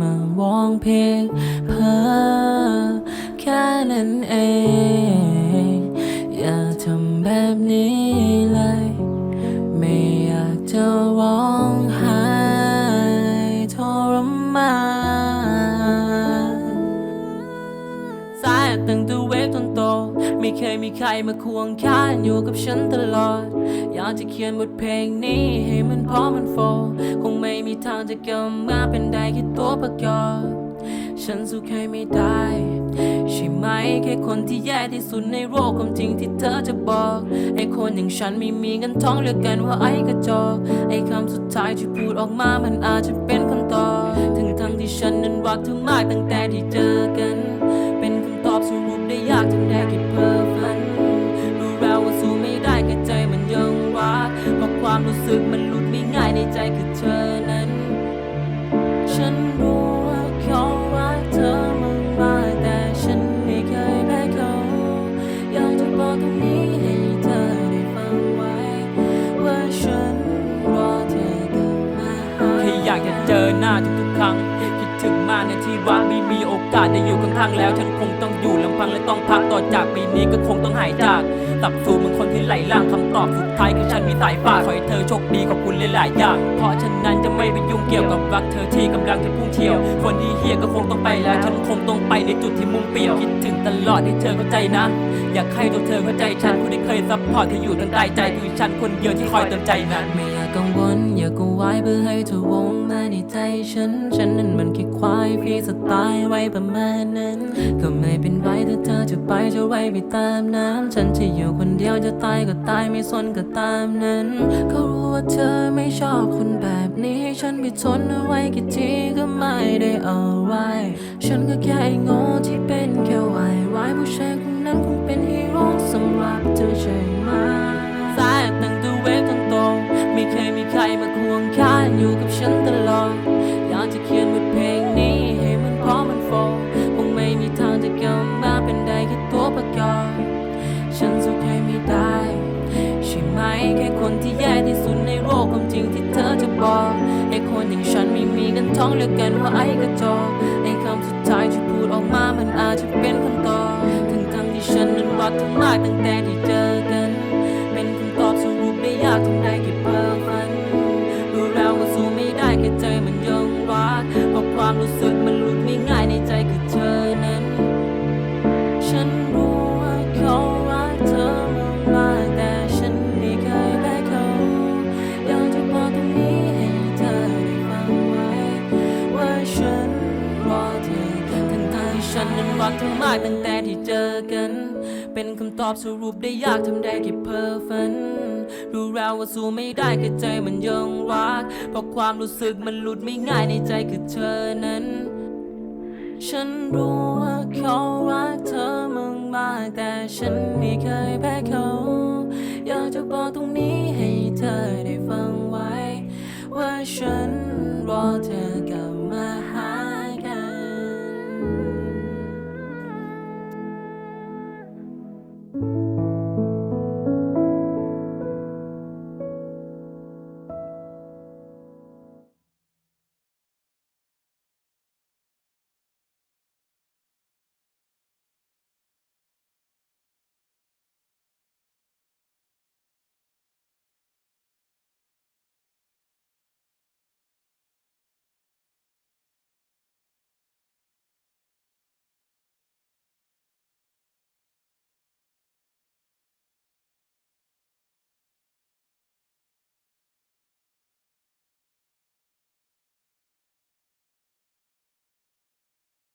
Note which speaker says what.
Speaker 1: มาวองเพียงเพ้อแค่นั้นเอง อย่าทำแบบนี้เลย ไม่อยากจะร้องไห้ทรมานสายตั้งแต่เวกจนโต ไม่เคยมีใครมาควงค้านอยู่กับฉันตลอด อยากจะเขียนบทเพลงนี้ให้มันพอมันโฟ คงไม่มีทางจะกำมาเป็นได้แค่ตัวประกอบ ฉันสู้ใครไม่ได้ ใช่ไหมแค่คนที่แย่ที่สุดในโลกความจริงที่เธอจะบอก ไอ้คนอย่างฉันไม่มีเงินท้องเรียกกันว่าไอ้กระจอก ไอ้คำสุดท้ายที่พูดออกมามันอาจจะเป็นคำตอบถึงทั้งที่ฉันนั้นรักเธอมากตั้งแต่ที่เจอกัน เป็นคำตอบสรุปได้ยากจน ความรู้สึกมันหลุดไม่ง่ายในใจคือเธอนั้น ฉันรู้ว่าเขารักเธอมากมาแต่ฉันไม่เคยแพ้เขา อยากจะบอกตรงนี้ให้เธอได้ฟังไว้ ว่าฉันรอเธอกลับมา
Speaker 2: แค่อยากจะเจอหน้าทุกๆครั้ง ถึงมาในที่รักไม่มีโอกาสได้อยู่ข้างๆแล้ว ฉันคงต้องอยู่ลำพังและต้องพักต่อจากปีนี้ก็คงต้องหายจากตับสู่มึงคนที่ไหลล่างคำตอบสุดท้ายคือฉันมีสายฟ้าขอให้เธอโชคดีขอบคุณหลายๆอย่างเพราะฉะนั้นจะไม่ไปยุ่งเกี่ยวกับรักเธอที่กำลังจะพุ่งเที่ยว คนที่เฮียก็คงต้องไปแล้ว ฉันคงต้องไปในจุดที่มุ่งเปลี่ยวคิดถึงตลอดให้เธอเข้าใจนะอยากให้ตัวเธอเข้าใจฉันคนที่เคยซัพพอร์ตที่อยู่ทางใต้ใจคือฉันคนเดียวที่คอยเตือนใจนั้น
Speaker 1: ไม่อยากกังวลอยากกวายเพื่อให้เธอวงมาในใจฉัน ฉันนั้นมันแค่ควายพี่สไตล์ไว้ประมาณนั้น ก็ไม่เป็นไรถ้าเธอจะไปจะไว้ไปตามน้ำฉันจะอยู่คนเดียวจะตายก็ตายไม่สนก็ตามนั้นเขารู้ว่าเธอไม่ชอบคนแบบนี้ให้ฉันไปทนเอาไว้กี่ทีก็ไม่ได้เอาไว้ ฉันก็แค่ไอ้โง่ที่เป็นแค่วายวายผู้ชาย นั้นคงเป็นฮีโร่สำหรับเธอใช่ไหมสายตั้งแต่เวกจนโตไม่เคยมีใครมาควงค้านอยู่กับฉันตลอดอยากจะเขียนบทเพลงนี้ให้มันพอมันโฟคงไม่มีทางจะกำมาเป็นได้แค่ตัวประกอบฉันสู้ใครไม่ได้ใช่ไหมแค่คนที่แย่ที่สุดในโลกความจริงที่เธอจะบอกไอ้คนอย่างฉันไม่มีเงินท้องเรียกกันว่าไอ้กระจอกไอ้คำสุดท้ายที่พูดออกมามันอาจจะเป็นคำตอบ รักเธอมากตั้งแต่ที่เจอกัน เป็นคำตอบสรุปได้ยากทำได้ากตั้งแต่ที่เจอกัน เป็นคำตอบสรุปได้ยากทำได้แค่เพ้อฝัน รู้แล้วว่าสู้ไม่ได้แค่ใจมันยังรัก เพราะความรู้สึกมันหลุดไม่ง่ายในใจคือเธอนั้น ฉันรู้ว่าเขารักเธอมากมาก แต่ฉันไม่เคยแพ้เขา อยากจะบอกตรงนี้ให้เธอได้ฟังไว้ ว่าฉันรอเธอ